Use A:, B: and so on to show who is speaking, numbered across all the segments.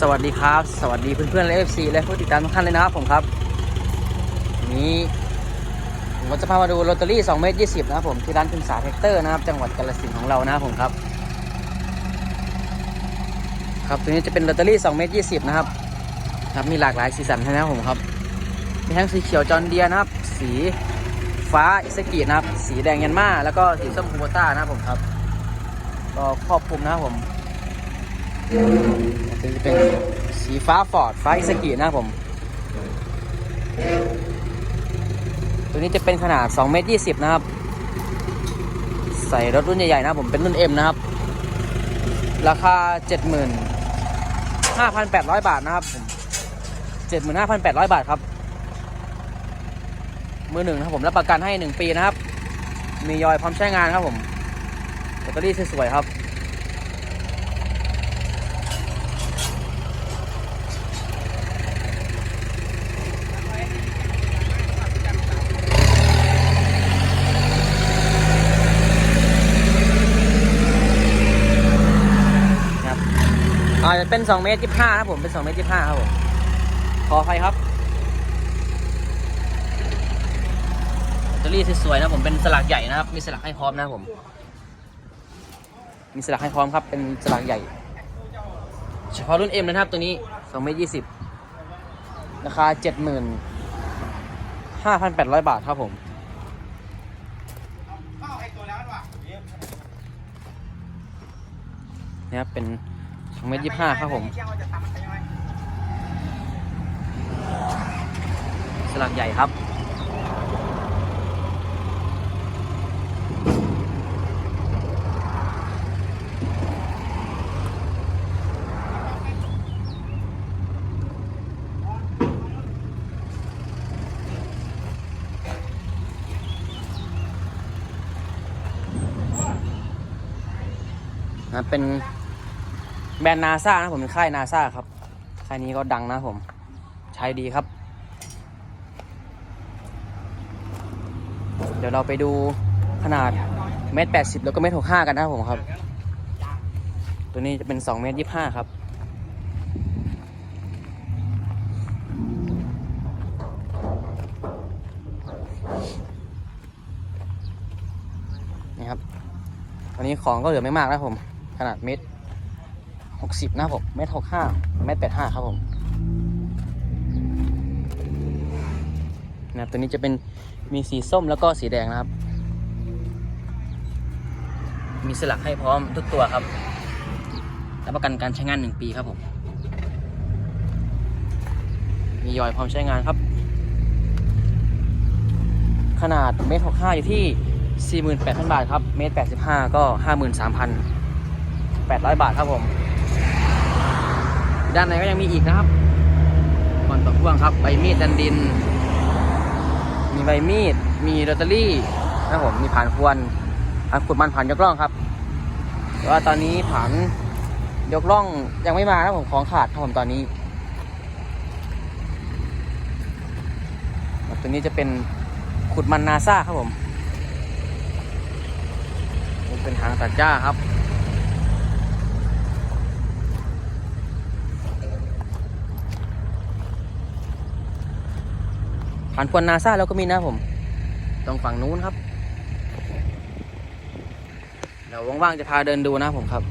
A: สวัสดีครับ สวัสดีเพื่อนๆและเอฟซีและผู้ติดตามทุกท่านเลยนะครับผมครับนี้ผมก็จะพามาดูลอตเตอรี่2เมตร20 นะครับผมที่ร้านคุณสาแท็กเตอร์นะครับ จังหวัดกาฬสินธุ์ของเรานะครับผมครับ ครับตัวนี้จะเป็นลอตเตอรี่2เมตร20 นะครับ ครับมีหลากหลายสีสันให้นะครับผมครับ มีทั้งสีเขียวจอนเดียนะครับ สีฟ้าอิสกินะครับ สีแดงยันมาแล้วก็สีส้มคูโบต้านะครับผมครับ ก็ครอบคลุมนะครับผม จะเป็นสีฟ้าฟอร์ดฟ้าอิสกินะผม ตัวนี้จะเป็นขนาด2เมตร20 นะครับ ใส่รถรุ่นใหญ่ๆนะผมเป็นรุ่น M นะครับ ราคา 75,800 บาทนะครับผม75,800 บาทครับ มือหนึ่งนะครับผมรับประกันให้ 1 ปีนะครับ มียอยพร้อมใช้งานครับผมแบตเตอรี่สวยๆครับ เป็น2เมตร25ครับผม เป็น2เมตร25ครับผม ขออภัยครับแบตเตอรี่สวยๆนะผมเป็นสลักใหญ่นะครับ มีสลักให้พร้อมนะครับผม มีสลักให้พร้อมครับ เป็นสลักใหญ่ เฉพาะรุ่น M นะครับ ตัวนี้2เมตร20ราคา75,800บาทครับผมนี่ครับเป็น เมตร25ครับผมสลักใหญ่ครับนะเป็น แบรนด์นาซานะผมเป็นค่ายนาซาครับ ค่ายนี้ก็ดังนะผม ใช้ดีครับ เดี๋ยวเราไปดูขนาดเมตรแปดสิบแล้วก็เมตรหกห้ากันนะผมครับ ตัวนี้จะเป็นสองเมตรยี่ห้าครับนี่ครับวันนี้ของก็เหลือไม่มากนะผม ขนาดเมตร หกสิบนะผมเมตรหกห้าเมตรแปดห้าครับผมนะตัวนี้จะเป็นมีสีส้มแล้วก็สีแดงนะครับ มีสลักให้พร้อมทุกตัวครับรับประกันการใช้งานหนึ่งปีครับผม มียอยพร้อมใช้งานครับ ขนาดเมตรหกห้าอยู่ที่ 48,000 บาทครับ เมตร85 ก็ 53,800 บาทครับผม ด้านในก็ยังมีอีกนะครับก่อนต่อพ่วงครับใบมีดดันดิน มีใบมีด มีลอตเตอรี่นะผมมีผ่านควนผ่านขุดมันผ่านยกล่องครับแต่ว่าตอนนี้ผ่านยกล่องยังไม่มานะครับผมของขาดครับผมตอนนี้ตัวนี้จะเป็นขุดมันนาซาครับผม เป็นทางตัดหญ้าครับ ผ่านควนนาซาแล้วก็มีนะผมตรงฝั่งนู้นครับเดี๋ยวว่างๆจะพาเดินดูนะผมครับ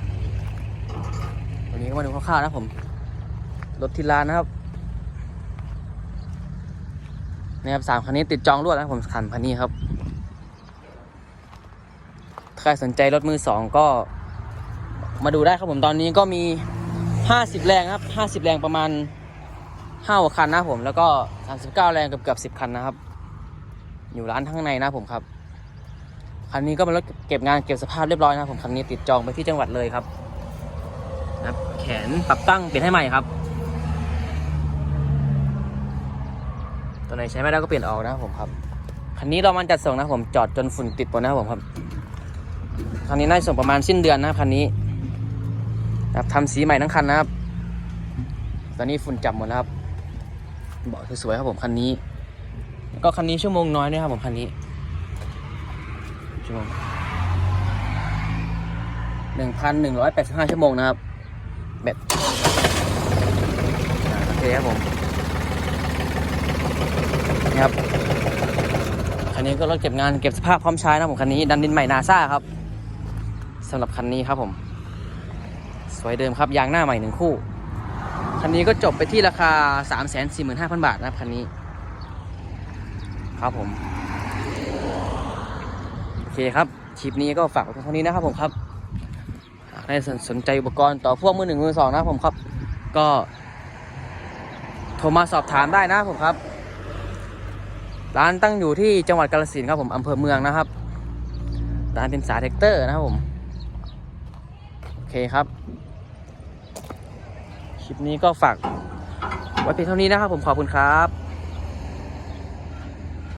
A: วันนี้ก็มาดูคร่าวๆนะผมรถทิลานนะครับนี่ครับสามคันนี้ติดจองรวดนะผมคันคันนี้ครับใครสนใจรถมือสองก็มาดูได้ครับผมตอนนี้ก็มี 50 แรงครับ 50 แรงประมาณ 5หัวคันนะผมแล้วก็ 39 แรงเกือบเกือบ10 คันนะครับ อยู่ร้านข้างในนะผมครับ คันนี้ก็เป็นรถเก็บงานเก็บสภาพเรียบร้อยนะผมคันนี้ติดจองไปที่จังหวัดเลยครับนะแขนปรับตั้งเปลี่ยนให้ใหม่ครับ ตัวไหนใช้ไม่ได้ก็เปลี่ยนออกนะผมครับคันนี้เรามันจัดส่งนะผมจอดจนฝุ่นติดหมดนะผมครับคันนี้น่าส่งประมาณสิ้นเดือนนะคันนี้นะครับทำสีใหม่ทั้งคันนะครับ ตอนนี้ฝุ่นจับหมดแล้วครับ เบาะสวยๆครับผมคันนี้ แล้วก็คันนี้ชั่วโมงน้อยด้วยครับผมคันนี้ชั่วโมงหนึ่งพันหนึ่งร้อยแปดสิบห้าชั่วโมงนะครับแบตเลยครับผมนี่ครับคันนี้ก็รถเก็บงานเก็บสภาพพร้อมใช้นะผมคันนี้ดันดินใหม่นาซาครับสำหรับคันนี้ครับผม สวยเดิมครับยางหน้าใหม่หนึ่งคู่ คันนี้ก็จบไปที่ราคา 3 4 5 0 0 0 บาทนะครับคันนี้ ครับผม โอเคครับคลิปนี้ก็ฝากไว้เท่านี้นะครับผมครับใครสนใจอุปกรณ์ต่อพ่วงมือหนึ่งมือสองนะครับผมครับ ก็ โทรมาสอบถามได้นะครับผมครับ ร้านตั้งอยู่ที่จังหวัดกาฬสินธุ์ครับผมอำเภอเมืองนะครับ ร้านเป็นสาเทคเตอร์นะครับผม โอเคครับ คลิปนี้ก็ฝากไว้เพียงเท่านี้นะครับผมขอบคุณครับ